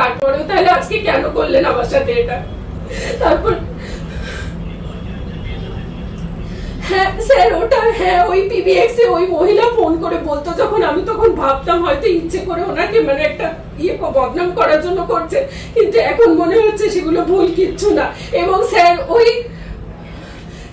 তারপরেও তাহলে আজকে কেন করলেন আমার সাথে এটা? তারপর হ্যাঁ স্যার, ওটা হ্যাঁ ওই এ ওই মহিলা ফোন করে বলতো যখন আমি তখন ভাবতাম হয়তো ইচ্ছে করে ওনাকে মানে একটা ইয়ে বদনাম করার জন্য করছে। কিন্তু এখন মনে হচ্ছে সেগুলো ভুল কিচ্ছু না। এবং স্যার, ওই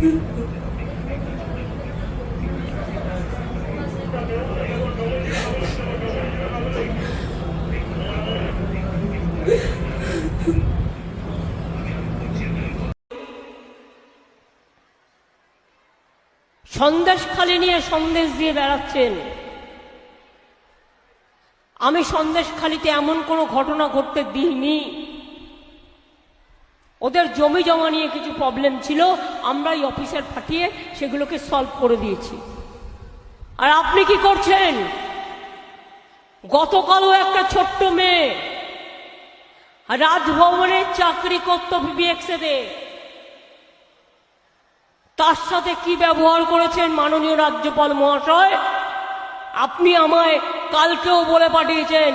সন্দেশ খালি নিয়ে সন্দেশ দিয়ে বেড়াচ্ছেন আমি সন্দেশ খালিতে এমন কোনো ঘটনা ঘটতে দিইনি। ওদের জমি জমা নিয়ে কিছু প্রবলেম ছিল, আমরা এই অফিসার পাঠিয়ে সেগুলোকে সলভ করে দিয়েছি। আর আপনি কি করছেন? গতকালও একটা ছোট্ট মেয়ে রাজভবনে চাকরি করতো বিবিএক্সেতে তার সাথে কি ব্যবহার করেছেন মাননীয় রাজ্যপাল মহাশয়? আপনি আমায় কালকেও বলে পাঠিয়েছেন,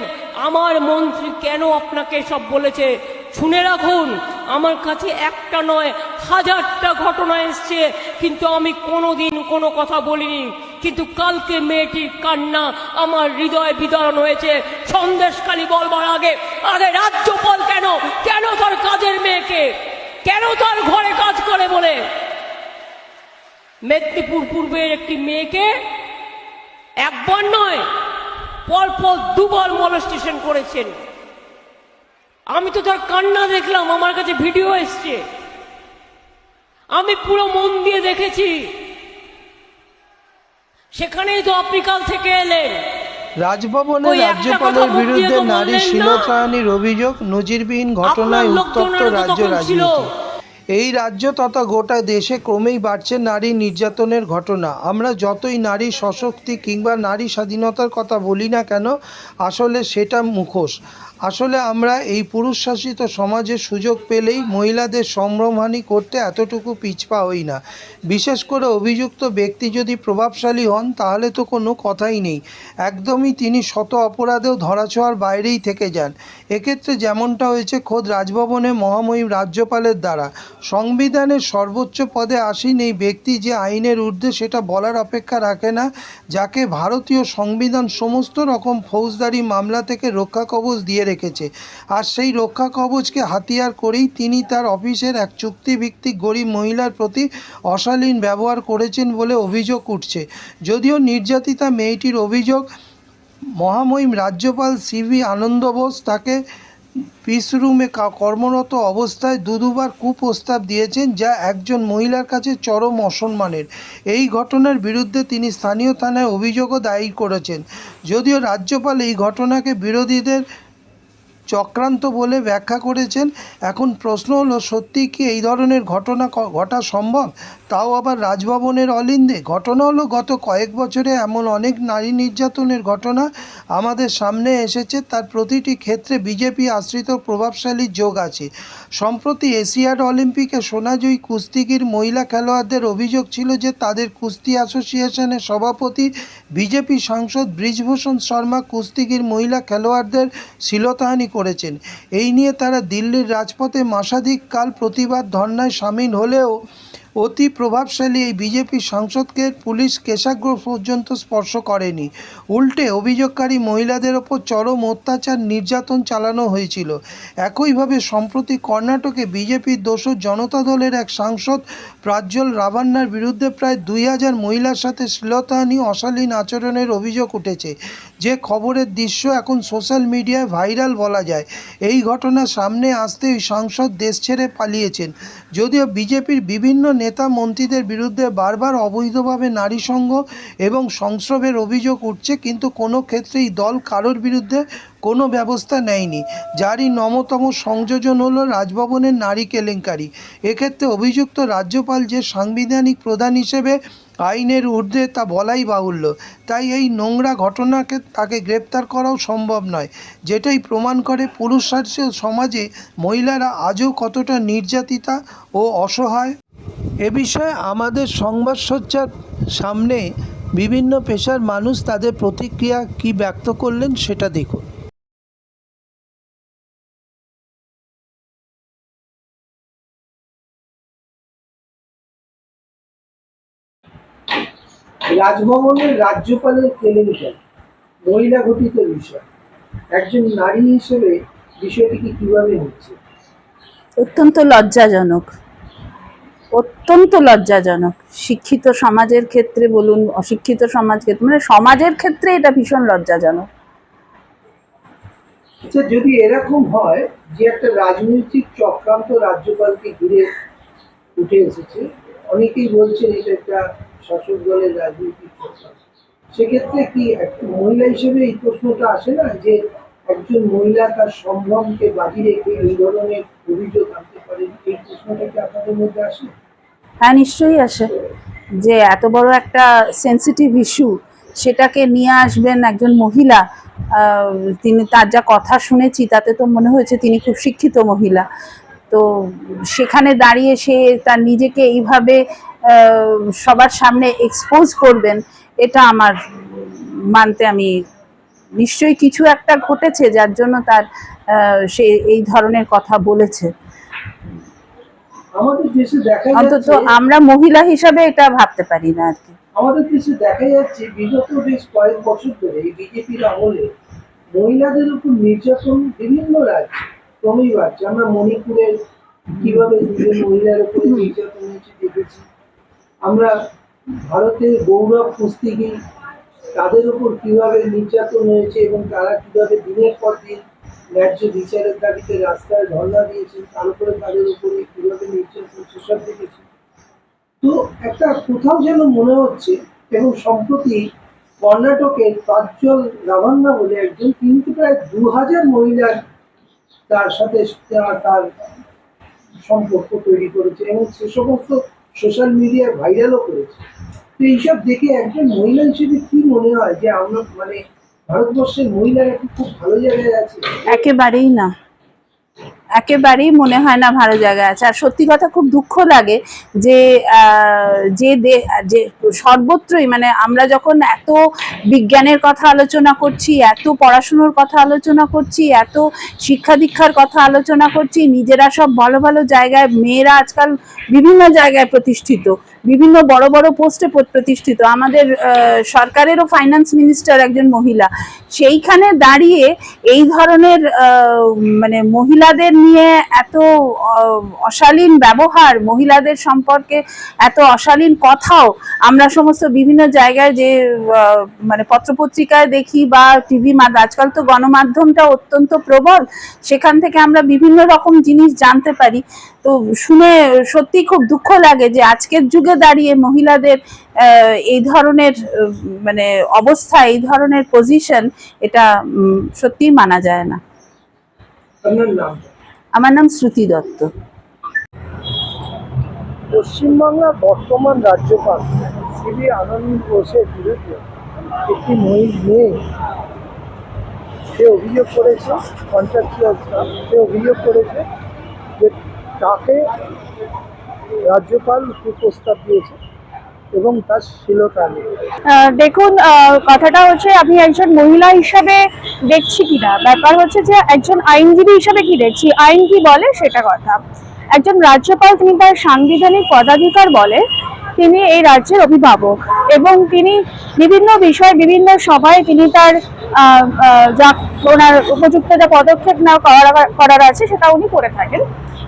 আমার মন্ত্রী কেন আপনাকে সব বলেছে? শুনে রাখুন আমার কাছে একটা নয়, হাজারটা ঘটনা এসছে, কিন্তু আমি কোনোদিন কোনো কথা বলিনি। কিন্তু কালকে মেয়েটির কান্না আমার হৃদয় বিদারণ হয়েছে। সন্দেশখালী বলবার আগে, আরে রাজ্যপাল কেন? কেন তার কাজের মেয়েকে? কেন তার ঘরে কাজ করে বলে? মেদিনীপুর পূর্বের একটি মেয়েকে একবার নয়, পরপর দুবার মলস্টেশন করেছেন। আমি তো তার কান্না দেখলাম আমার কাছে ভিডিও এসছে। আমি পুরো মন দিয়ে দেখেছি। সেখানেই তো আপনি কাল থেকে এলেন। রাজভবনে রাজ্যপালের বিরুদ্ধে নারী বললেন অভিযোগ নজিরবিহীন ঘটনায় উত্তপ্ত রাজ্য রাজনীতি। এই রাজ্য তথা গোটা দেশে ক্রমেই বাড়ছে নারী নির্যাতনের ঘটনা। আমরা যতই নারী সশক্তি কিংবা নারী স্বাধীনতার কথা বলি না কেন আসলে সেটা মুখোশ। আসলে আমরা এই পুরুষ শাসিত সমাজে সুযোগ পেলেই মহিলাদের সম্ভ্রমহানি করতে এতটুকু পিছপা হই না। বিশেষ করে অভিযুক্ত ব্যক্তি যদি প্রভাবশালী হন, তাহলে তো কোনো কথাই নেই। একদমই তিনি শত অপরাধেও ধরাছোঁয়ার বাইরেই থেকে যান। এক্ষেত্রে যেমনটা হয়েছে, খোদ রাজভবনে মহামহিম রাজ্যপালের দ্বারা। সংবিধানের সর্বোচ্চ পদে আসীন এই ব্যক্তি যে আইনের ঊর্ধ্বে সেটা বলার অপেক্ষা রাখে না, যাকে ভারতীয় সংবিধান সমস্ত রকম ফৌজদারি মামলা থেকে রক্ষা কবচ দিয়ে রেখেছে। আর সেই রক্ষা কবচকে হাতিয়ার করেই তিনি তার অফিসের এক চুক্তিভিত্তিক গরিব মহিলার প্রতি অশালীন ব্যবহার করেছেন বলে অভিযোগ উঠছে। যদিও নির্যাতিতা মেয়েটির অভিযোগ, মহামহিম রাজ্যপাল সিভি আনন্দ বোস তাকে পিস রুমে কর্মরত অবস্থায় দু দুবার কুপ্রস্তাব দিয়েছেন যা একজন মহিলার কাছে চরম অসম্মানের। এই ঘটনার বিরুদ্ধে তিনি স্থানীয় থানায় অভিযোগও দায়ী করেছেন। যদিও রাজ্যপাল এই ঘটনাকে বিরোধীদের চক্রান্ত বলে ব্যাখ্যা করেছেন। এখন প্রশ্ন হলো, সত্যি কি এই ধরনের ঘটনা ঘটা সম্ভব? তাও আবার রাজভবনের অলিন্দে। ঘটনা হলো, গত কয়েক বছরে এমন অনেক নারী নির্যাতনের ঘটনা আমাদের সামনে এসেছে। তার প্রতিটি ক্ষেত্রে বিজেপি আশ্রিত প্রভাবশালী যোগ আছে। সম্প্রতি এশিয়াড অলিম্পিকে সোনাজয়ী কুস্তিগির মহিলা খেলোয়াড়দের অভিযোগ ছিল যে তাদের কুস্তি অ্যাসোসিয়েশনের সভাপতি বিজেপি সাংসদ ব্রিজভূষণ শর্মা কুস্তিগির মহিলা খেলোয়াড়দের শিলতাহানি করেছেন। এই নিয়ে তারা দিল্লির রাজপথে মাসাধিক কাল প্রতিবাদ ধর্নায় সামিল হলেও অতি প্রভাবশালী এই বিজেপি সাংসদকে পুলিশ কেশাগ্র পর্যন্ত স্পর্শ করেনি। উল্টে অভিযোগকারী মহিলাদের ওপর চরম অত্যাচার, নির্যাতন চালানো হয়েছিল। একইভাবে সম্প্রতি কর্ণাটকে বিজেপির দোষর জনতা দলের এক সাংসদ প্রাজ্জ্বল রাভান্নার বিরুদ্ধে প্রায় দুই হাজার মহিলার সাথে শ্লীলতাহানি অশালীন আচরণের অভিযোগ উঠেছে। যে খবরের দৃশ্য এখন সোশ্যাল মিডিয়ায় ভাইরাল বলা যায়। এই ঘটনা সামনে আসতে সাংসদ দেশ ছেড়ে পালিয়েছেন। যদিও বিজেপির বিভিন্ন নেতা মন্ত্রীদের বিরুদ্ধে বারবার অবৈধভাবে নারী সঙ্গ এবং সংস্রবের অভিযোগ উঠছে, কিন্তু কোনো ক্ষেত্রেই দল কারোর বিরুদ্ধে কোনো ব্যবস্থা নেয়নি। যারই নমতম সংযোজন হলো রাজভবনের নারী কেলেঙ্কারি। এক্ষেত্রে অভিযুক্ত রাজ্যপাল যে সাংবিধানিক প্রধান হিসেবে আইনের ঊর্ধ্বে তা বলাই বাহুল্য, তাই এই নোংরা ঘটনাকে তাকে গ্রেপ্তার করাও সম্ভব নয়, যেটাই প্রমাণ করে পুরুষ সমাজে মহিলারা আজও কতটা নির্যাতিতা ও অসহায়। এ বিষয়ে আমাদের সংবাদ সজ্জার সামনে বিভিন্ন পেশার মানুষ তাদের প্রতিক্রিয়া কি ব্যক্ত করলেন সেটা দেখুন। রাজভবনের রাজ্যপালের কেলেঙ্কারি। মহিলা ঘটিত বিষয়। একজন নারী হিসেবে বিষয়টিকে কীভাবে হচ্ছে? অত্যন্ত লজ্জাজনক। অত্যন্ত লজ্জাজনক। শিক্ষিত সমাজের ক্ষেত্রে বলুন অশিক্ষিত সমাজ ক্ষেত্রে মানে সমাজের ক্ষেত্রে এটা ভীষণ লজ্জাজনক। আচ্ছা যদি এরকম হয় যে একটা রাজনৈতিক চক্রান্ত রাজ্যপালকে ঘিরে উঠে এসেছে অনেকেই বলছেন এটা একটা শাসক দলের রাজনৈতিক সেক্ষেত্রে কি একটা মহিলা হিসেবে এই প্রশ্নটা আসে না যে একজন মহিলা তার সম্ভ্রমকে বাজি রেখে এই ধরনের অভিযোগ আনতে পারেন? এই প্রশ্নটা কি আপনাদের মধ্যে আসে? হ্যাঁ নিশ্চয়ই আসে। যে এত বড় একটা সেন্সিটিভ ইস্যু সেটাকে নিয়ে আসবেন একজন মহিলা তিনি তার যা কথা শুনেছি, তাতে তো মনে হয়েছে তিনি খুব শিক্ষিত মহিলা। তো সেখানে দাঁড়িয়ে সে তার নিজেকে এইভাবে সবার সামনে এক্সপোজ করবেন এটা আমার মানতে আমি নিশ্চয়ই কিছু একটা ঘটেছে যার জন্য তার সে এই ধরনের কথা বলেছে। অন্তত আমরা মহিলা হিসাবে এটা ভাবতে পারি না আর কি। আমাদের দেশে দেখা যাচ্ছে বিগত বেশ কয়েক বছর ধরে এই বিজেপির আমলে মহিলাদের উপর নির্যাতন বিভিন্ন রাজ্যে ক্রমেই বাড়ছে। আমরা মণিপুরের কীভাবে মহিলার উপর নির্যাতন হয়েছে দেখেছি। আমরা ভারতের গৌরব কুস্তিগি তাদের উপর কীভাবে নির্যাতন হয়েছে এবং তারা কীভাবে দিনের পর দিন ন্যায্য বিচারের দাবিতে রাস্তায় ধর্ণা দিয়েছেন তার উপরে তাদের উপরে কীভাবে নির্যাতন, সেসব দেখেছি। তো একটা কোথাও যেন মনে হচ্ছে এবং সম্প্রতি কর্ণাটকের প্রাজ্জ্বল রাভান্না বলে একজন কিন্তু প্রায় দু হাজার মহিলার তার সাথে তার সম্পর্ক তৈরি করেছে এবং সে সমস্ত সোশ্যাল মিডিয়ায় ভাইরালও করেছে। তো এইসব দেখে একজন মহিলা হিসেবে কি মনে হয় যে আমরা মানে ভারতবর্ষের মহিলারা কি খুব ভালো জায়গায় আছে? একেবারেই না। একেবারেই মনে হয় না ভালো জায়গায় আছে। আর সত্যি কথা খুব দুঃখ লাগে যে যে যে সর্বত্রই মানে আমরা যখন এত বিজ্ঞানের কথা আলোচনা করছি, এত পড়াশুনোর কথা আলোচনা করছি, এত শিক্ষা দীক্ষার কথা আলোচনা করছি, নিজেরা সব ভালো ভালো জায়গায়, মেয়েরা আজকাল বিভিন্ন জায়গায় প্রতিষ্ঠিত। বিভিন্ন বড় বড় পোস্টে প্রতিষ্ঠিত। আমাদের সরকারেরও ফাইন্যান্স মিনিস্টার একজন মহিলা। সেইখানে দাঁড়িয়ে এই ধরনের মানে মহিলাদের নিয়ে এত অশালীন ব্যবহার, মহিলাদের সম্পর্কে এত অশালীন কথাও আমরা সমস্ত বিভিন্ন জায়গায় যে মানে পত্রপত্রিকায় দেখি বা টিভি আজকাল তো গণমাধ্যমটা অত্যন্ত প্রবল। সেখান থেকে আমরা বিভিন্ন রকম জিনিস জানতে পারি। তো শুনে সত্যি খুব দুঃখ লাগে যে আজকের যুগে দাঁড়িয়ে মহিলাদের এই ধরনের মানে অবস্থা এই ধরনের পজিশন এটা সত্যিই মানা যায় না। আমার নাম শ্রুতি দত্ত। পশ্চিমবাংলার বর্তমান রাজ্যপাল শ্রী আনন্দ বোসের বিরুদ্ধে একটি মেয়ে সে অভিযোগ করেছে কন্ট্রাকচুয়াল সে অভিযোগ করেছে তাকে রাজ্যপাল প্রস্তাব দিয়েছে এবং তার শীলতা দেখুন কথাটা হচ্ছে আপনি একজন মহিলা হিসাবে দেখছি কিনা। ব্যাপার হচ্ছে যে একজন আইনজীবী হিসাবে কি দেখছি? আইন কি বলে সেটা কথা। একজন রাজ্যপাল তিনি তার সাংবিধানিক পদাধিকার বলে তিনি এই রাজ্যের অভিভাবক এবং তিনি বিভিন্ন বিষয়ে বিভিন্ন সভায় তিনি তার যা ওনার উপযুক্ত যা পদক্ষেপ না করার আছে সেটা উনি করে থাকেন।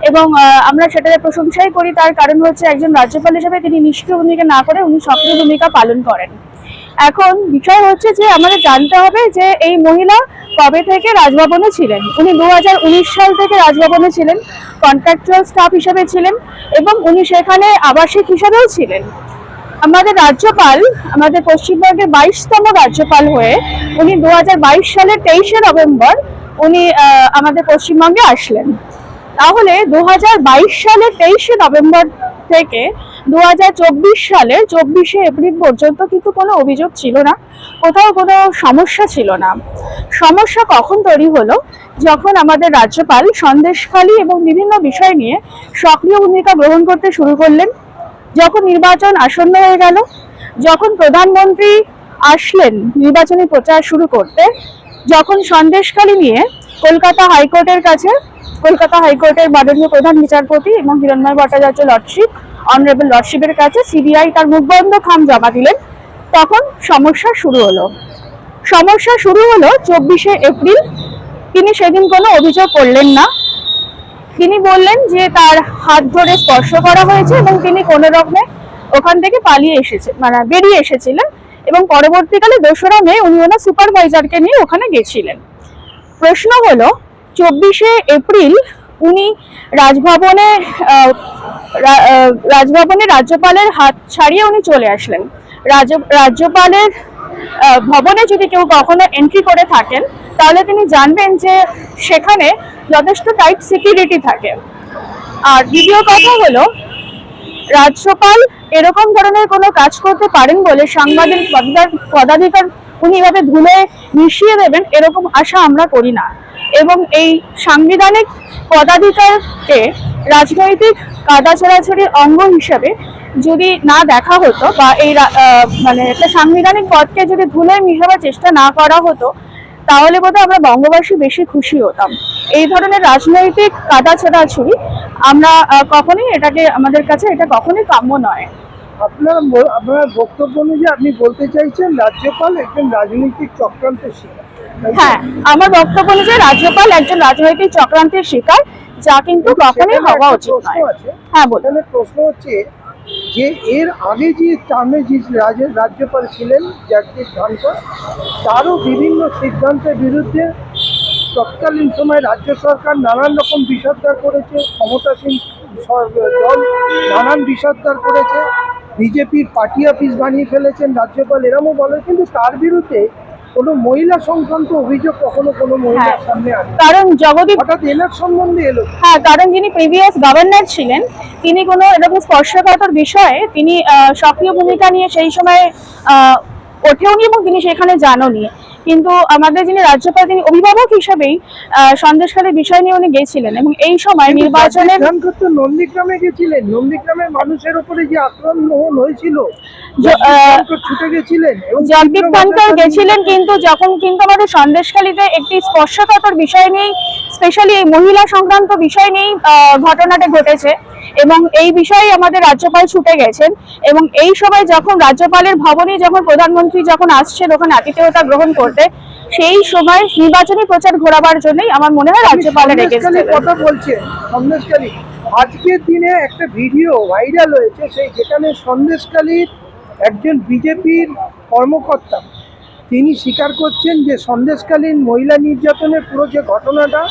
এবং আমরা সেটাতে প্রশংসাই করি, তার কারণ হচ্ছে একজন রাজ্যপাল হিসেবে তিনি নিষ্ক্রিয় ভূমিকা না করে উনি সক্রিয় ভূমিকা পালন করেন। এখন বিষয় হচ্ছে যে আমাদের জানতে হবে যে এই মহিলা কবে থেকে রাজভবনে ছিলেন? উনি দু হাজার উনিশ সাল থেকে রাজভবনে ছিলেন কন্ট্রাকচুয়াল স্টাফ হিসেবে ছিলেন এবং উনি সেখানে আবাসিক হিসেবেও ছিলেন। আমাদের রাজ্যপাল, আমাদের পশ্চিমবঙ্গের বাইশতম রাজ্যপাল হয়ে উনি দু হাজার বাইশ সালের তেইশে নভেম্বর উনি আমাদের পশ্চিমবঙ্গে আসলেন। তাহলে দু হাজার বাইশ সালের তেইশে নভেম্বর থেকে দু সালের চব্বিশে এপ্রিল পর্যন্ত কিন্তু কোনো অভিযোগ ছিল না, কোথাও কোনো সমস্যা ছিল না। সমস্যা কখন তৈরি হলো? যখন আমাদের রাজ্যপাল সন্দেশখালী এবং বিভিন্ন বিষয় নিয়ে সক্রিয় ভূমিকা গ্রহণ করতে শুরু করলেন, যখন নির্বাচন আসন্ন হয়ে গেল, যখন প্রধানমন্ত্রী আসলেন নির্বাচনী প্রচার শুরু করতে, যখন সন্দেশখালী নিয়ে কলকাতা হাইকোর্টের কাছে, কলকাতা হাইকোর্টের মাননীয় প্রধান বিচারপতি এবং হিরণময় ভট্টাচার্য লর্ডশিপ, অনারেবল লর্ডশিপের কাছে সিবিআই তার মুখবন্ধ খাম জমা দিলেন। তখন সমস্যা শুরু হলো। সমস্যা শুরু হলো চব্বিশে এপ্রিল। তিনি সেদিন কোনো অভিযোগ করলেন না। তিনি বললেন যে তার হাত ধরে স্পর্শ করা হয়েছে এবং তিনি কোনো রকমে ওখান থেকে পালিয়ে এসেছে মানে বেরিয়ে এসেছিলেন এবং পরবর্তীকালে দোসরা মে উনি ওনার সুপারভাইজারকে নিয়ে ওখানে গেছিলেন। প্রশ্ন হলো, চব্বিশে এপ্রিল উনি রাজভবনে রাজভবনে রাজ্যপালের হাত ছাড়িয়ে উনি চলে আসলেন। রাজ্য- রাজ্যপালের ভবনে যদি কেউ কখনো এন্ট্রি করে থাকেন, তাহলে তিনি জানবেন যে সেখানে যথেষ্ট টাইট সিকিউরিটি থাকে। আর দ্বিতীয় কথা হলো, রাজ্যপাল এরকম ধরনের কোনো কাজ করতে পারেন বলে সাংবাদিক পদাধিকার উনি এভাবে ধুলে মিশিয়ে দেবেন, এরকম আশা আমরা করি না। এবং এই সাংবিধানিক পদাধিকারকে রাজনৈতিক কাদা ছোড়াছড়ির অঙ্গ হিসেবে যদি না দেখা হতো বা এই মানে একটা সাংবিধানিক পদকে যদি ধুলে মিশাবার চেষ্টা না করা হতো, তাহলে বোধহয় আমরা বঙ্গবাসী বেশি খুশি হতাম। এই ধরনের রাজনৈতিক কাদা ছোড়াছুড়ি আমরা কখনোই এটাকে আমাদের কাছে এটা কখনোই কাম্য নয়। আপনার আপনার বক্তব্য অনুযায়ী আপনি বলতে চাইছেন রাজ্যপাল একজন রাজনৈতিক চক্রান্তের শিকার। হ্যাঁ আমার বক্তব্য অনুযায়ী রাজ্যপাল একজন রাজনৈতিক চক্রান্তের শিকার যা কিন্তু কখনোই হওয়া উচিত নয়। হ্যাঁ বলুন। প্রশ্ন হচ্ছে যে এর আগে যে টার্মে যে রাজ- রাজ্যপাল ছিলেন জগদীপ ধনকর তারও বিভিন্ন সিদ্ধান্তের বিরুদ্ধে তৎকালীন সময় রাজ্য সরকার নানান রকম বিষোদ্গার করেছে ক্ষমতাসীন দল নানান বিষোদ্গার করেছে। বিজেপির পার্টি অফিস বানিয়ে ফেলেছেন রাজ্যপাল এরমও বলে কিন্তু তার বিরুদ্ধে কোনো মহিলা সংক্রান্ত অভিযোগ কখনো কোনো মহিলার হ্যাঁ। সামনে কারণ জগদীপ হঠাৎ এনার সম্বন্ধে এলো হ্যাঁ কারণ যিনি প্রিভিয়াস গভর্নর ছিলেন তিনি কোনো এরকম স্পর্শকাতর বিষয়ে তিনি সক্রিয় ভূমিকা নিয়ে সেই সময় ওঠেও ওঠেওনি এবং তিনি সেখানে যাননি। কিন্তু আমাদের যিনি রাজ্যপাল তিনি অভিভাবক হিসেবেই সন্দেশখালী বিষয় নিয়ে উনি গেছিলেন এবং এই সময় তো নন্দীগ্রামে গেছিলেন। নন্দীগ্রামের মানুষের উপরে যে আক্রমণ হয়েছিল ছুটে গেছিলেন জগদীপ ধনকর গেছিলেন কিন্তু যখন কিন্তু আমাদের সন্দেশখালীতে একটি স্পর্শকাতর বিষয় নিয়েই স্পেশালি এই মহিলা সংক্রান্ত বিষয় নিয়েই ঘটনাটা ঘটেছে এবং এই বিষয়ে আমাদের রাজ্যপাল ছুটে গেছেন এবং এই সময় যখন রাজ্যপালের ভবনে যখন প্রধানমন্ত্রী যখন আসছেন ওখানে আতিথেয়তা গ্রহণ করতে সেই সময় নির্বাচনী প্রচার ঘোরাবার জন্যই আমার মনে হয় রাজ্যপালের কথা বলছেন সন্দেশকালী আজকের দিনে একটা ভিডিও ভাইরাল হয়েছে সেই যেখানে সন্দেশকালীর একজন বিজেপির কর্মকর্তা তিনি স্বীকার করছেন যে সন্দেশকালীন মহিলা নির্যাতনের পুরো যে ঘটনাটা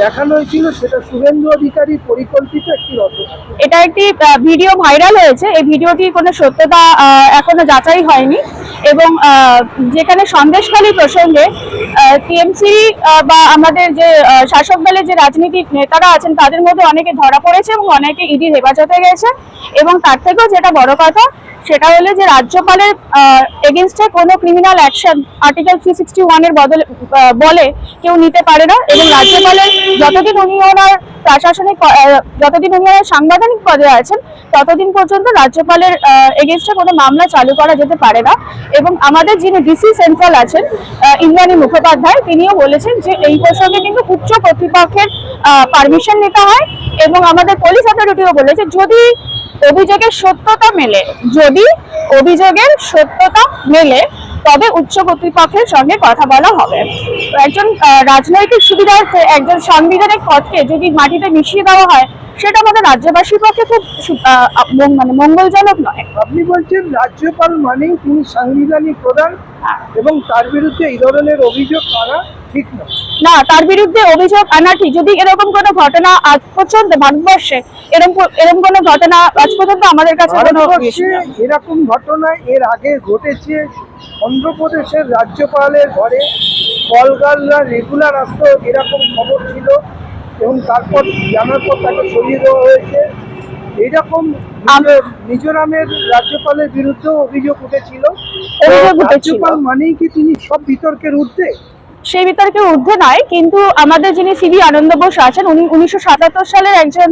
দেখানো হয়েছিল, সেটা শুভেন্দু অধিকারী পরিকল্পিত একটি রচনা এটা একটি ভিডিও ভাইরাল হয়েছে। এই ভিডিওটির কোনো সত্যতা এখনও যাচাই হয়নি এবং যেখানে সন্দেশখালী প্রসঙ্গে টিএমসি বা আমাদের যে শাসক দলের যে রাজনীতিক নেতারা আছেন, তাদের মধ্যে অনেকে ধরা পড়েছে এবং অনেকে ইডি হেফাজতে গেছে। এবং তার থেকেও যেটা বড় কথা সেটা হলো যে রাজ্যপালের এগেনস্টে কোনো criminal action article three sixty ওয়ানের বদলে বলে কেউ নিতে পারে না এবং রাজ্যপালের যতদিন উনি ওনার প্রশাসনিক যতদিন উনি ওনার সাংবিধানিক পদে আছেন, ততদিন পর্যন্ত রাজ্যপালের এগেনস্টে কোনো মামলা চালু করা যেতে পারে না। এবং আমাদের যিনি ডিসি সেন্ট্রাল আছেন ইন্দ্রাণী মুখোপাধ্যায়, তিনিও বলেছেন যে এই প্রসঙ্গে কিন্তু উচ্চ কর্তৃপক্ষের পারমিশন নিতে হয় এবং আমাদের পুলিশ অথরিটিও বলেছে, যদি অভিযোগের সত্যতা মেলে। যদি অভিযোগের সত্যতা মেলে তবে উচ্চ কর্তৃপক্ষের সঙ্গে কথা বলা হবে। একজন রাজনৈতিক সুবিধার্থে একজন সাংবিধানিক পদকে যদি মাটিতে মিশিয়ে দেওয়া হয় সেটা আমাদের রাজ্যবাসীর পক্ষে খুব মানে মঙ্গলজনক নয়। আপনি বলছেন রাজ্যপাল মানেই তিনি সাংবিধানিক প্রধান এবং তার বিরুদ্ধে এই ধরনের অভিযোগ করা না। তার বিরুদ্ধে অভিযোগ আনা ঠিক। যদি এরকম কোনো ঘটনা আজ পর্যন্ত ভারতবর্ষে এরকম এরকম কোনো ঘটনা আজ পর্যন্ত আমাদের কাছে এরকম ঘটনা এর আগে ঘটেছে অন্ধ্রপ্রদেশের রাজ্যপালের ঘরে। কলগালরা রেগুলার আসতো এরকম খবর ছিল। এবং তারপর জানার পর তাকে সরিয়ে দেওয়া হয়েছে। এইরকম মিজো- মিজোরামের রাজ্যপালের বিরুদ্ধেও অভিযোগ উঠেছিল। অভিযোগ উঠেছিল। রাজ্যপাল মানেই কি তিনি সব বিতর্কের ঊর্ধ্বে? সেই বিতর্কে ঊর্ধ্বে নয়, কিন্তু আমাদের যিনি সিবি আনন্দ বোস আছেন, উনি উনিশশো সাতাত্তর সালের একজন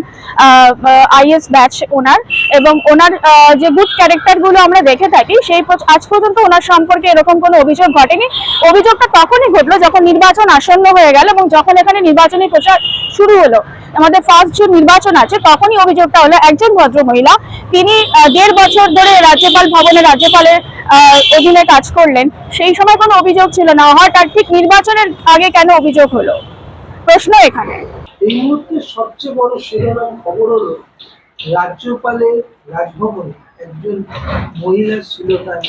আইএস ব্যাচ ওনার এবং ওনার যে গুড ক্যারেক্টারগুলো আমরা দেখে থাকি, সেই আজ পর্যন্ত ওনার সম্পর্কে এরকম কোনো অভিযোগ ঘটেনি। অভিযোগটা তখনই ঘটলো যখন নির্বাচন আসন্ন হয়ে গেল এবং যখন এখানে নির্বাচনী প্রচার শুরু হলো। আমাদের ফার্স্ট যে নির্বাচন আছে, তখনই অভিযোগটা হলো একজন ভদ্র মহিলা তিনি দেড় বছর ধরে রাজ্যপাল ভবনে রাজ্যপালের অধীনে কাজ করলেন। সেই সময় কোনো অভিযোগ ছিল না। হঠাৎ ঠিক নির্বাচনের আগে কেন অভিযোগ হলো? প্রশ্ন এখানে। এই মুহূর্তে সবচেয়ে বড় শিরোনাম খবর হলো রাজ্যপালের রাজভবনে একজন মহিলা ছিল তার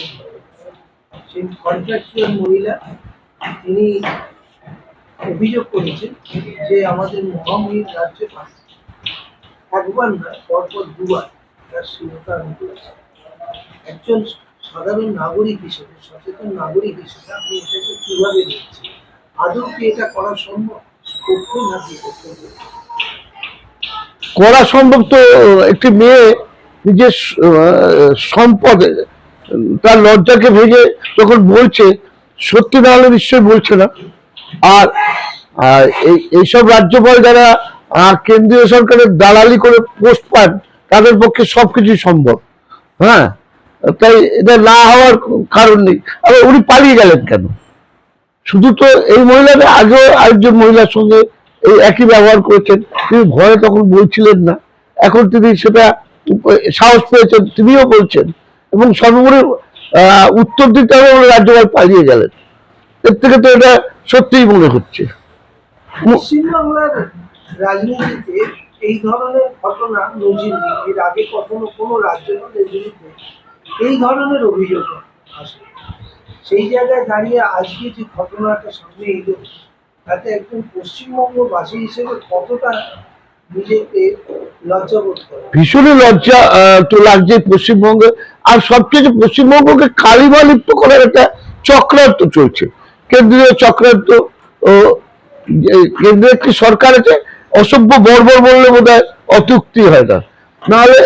সেই কন্ট্রাকচুয়াল মহিলা, তিনি অভিযোগ করেছেন যে আমাদের মহামহিম রাজ্যপাল একবার না, পরপর দুবার তার শিরোতা করেছে একজন সাধারণ নাগরিক হিসেবে, সচেতন নাগরিক হিসেবে আপনি এটাকে কীভাবে দেখছেন? আদৌ কি এটা করা সম্ভব? করা সম্ভব তো একটি মেয়ে নিজের সম্পদ, তার লজ্জাকে ভেঙে যখন বলছে, সত্যি না হলে নিশ্চয়ই বলছে না। আর এইসব রাজ্যপাল যারা কেন্দ্রীয় সরকারের দালালি করে পোস্ট পান, তাদের পক্ষে সবকিছুই সম্ভব। হ্যাঁ? তাই এটা না হওয়ার কারণ নেই। আবার উনি পালিয়ে গেলেন কেন? শুধু তো এই মহিলাদের, আগেও আরেকজন মহিলার সঙ্গে এই একই ব্যবহার করেছেন। তিনি ভয়ে তখন বলছিলেন না। এখন তিনি সেটা সাহস পেয়েছেন, তিনিও বলছেন। এবং সর্বোপরি উত্তর দিতে হবে রাজ্যপাল পালিয়ে গেলেন। এর থেকে তো এটা সত্যিই মনে হচ্ছে। এই ধরনের ঘটনা নজির এর আগে কখনো কোনো বিরুদ্ধে এই ধরনের অভিযোগ আসে। সেই জায়গায় দাঁড়িয়ে আজকে যে ঘটনাটা সামনে এলো তাতে একজন পশ্চিমবঙ্গবাসী হিসেবে কতটা নিজেকে লজ্জা আহ, তো লাগছে পশ্চিমবঙ্গে। আর সবচেয়ে পশ্চিমবঙ্গকে কালিমা লিপ্ত করার একটা চক্রান্ত চলছে। কেন্দ্রীয় চক্রান্ত ও যে কেন্দ্রের একটি সরকার আছে অসভ্য বর্বর বললে বোধ হয় অত্যুক্তি হয় না। নাহলে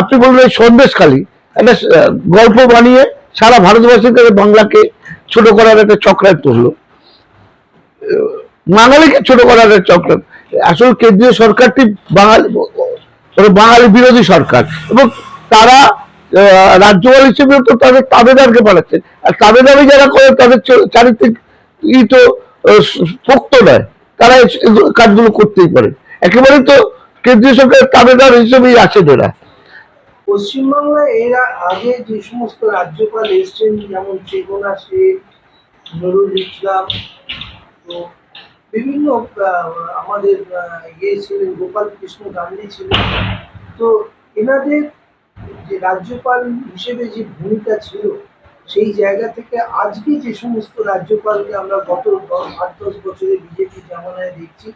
আপনি বলবেন সন্দেশখালী একটা গল্প বানিয়ে সারা ভারতবর্ষের কাছে বাংলাকে ছোট করার একটা চক্রান্ত হলো। বাঙালিকে ছোট করার একটা চক্রান্ত। আসলে কেন্দ্রীয় সরকারটি বাঙালি মানে বাঙালি বিরোধী সরকার এবং তারা রাজ্যপাল হিসেবে তো তাদের তাবেদারকে পাঠাচ্ছে আর তাবেদারি যারা করে তাদের চারিত্রিক ই তো পোক্ত নয়। তারা কাজগুলো করতেই পারে। একেবারে তো কেন্দ্রীয় সরকারের তাবেদার হিসেবেই আছেন এরা। পশ্চিমবাংলায় এরা আগে যে সমস্ত রাজ্যপাল এসছেন, যেমন চেতনা শেখ নুরুল ইসলাম, তো বিভিন্ন আমাদের ইয়ে ছিলেন, গোপাল কৃষ্ণ গান্ধী ছিলেন। তো এনাদের যে রাজ্যপাল হিসেবে যে ভূমিকা ছিল, সেই জায়গা থেকে আজকে যে সমস্ত রাজ্যপালকে আমরা গত আট, দশ বছরে বিজেপি জামানায় দেখছি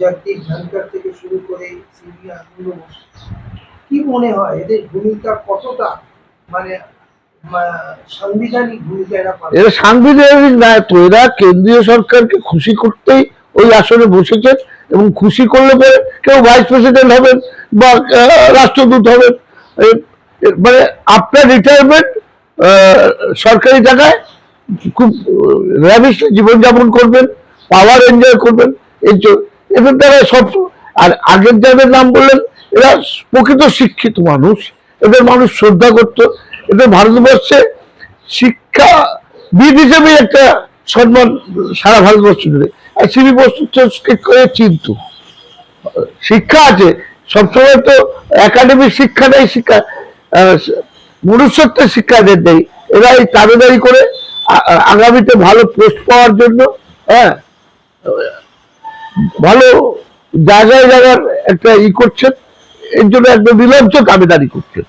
জগদীপ ধনকর থেকে শুরু করে সিবি আনন্দ বোস কি মনে হয়? এদের ভূমিকা কতটা? মানে মা- সাংবিধানিক ভূমিকা এরা এরা সাংবিধানিক নয় তো এরা কেন্দ্রীয় সরকারকে খুশি করতেই ওই আসনে বসেছেন এবং খুশি করলে পরে কেউ ভাইস প্রেসিডেন্ট হবেন বা রাষ্ট্রদূত হবেন। মানে আপনার রিটায়ারমেন্ট সরকারি টাকায় খুব র্যাভিশ জীবনযাপন করবেন পাওয়ার এনজয় করবেন এই জ- এদের দ্বারা সব আর আগের যাদের নাম বললেন এরা প্রকৃত শিক্ষিত মানুষ। এদের মানুষ শ্রদ্ধা করত। এদের ভারতবর্ষে শিক্ষা শিক্ষাবিদ হিসেবে একটা সম্মান সারা ভারতবর্ষ জুড়ে। আর বসুকে করে চিনত। শিক্ষা আছে। সবসময় তো একাডেমিক শিক্ষা নেই শিক্ষা মনুষ্যত্বের শিক্ষা এদের নেই। এরা এই তাবেদারি করে আগামীতে ভালো পোস্ট পাওয়ার জন্য হ্যাঁ ভালো জায়গায় জায়গার একটা ই করছেন। এর জন্য একদম নির্লজ্জ দাবিদারি করছেন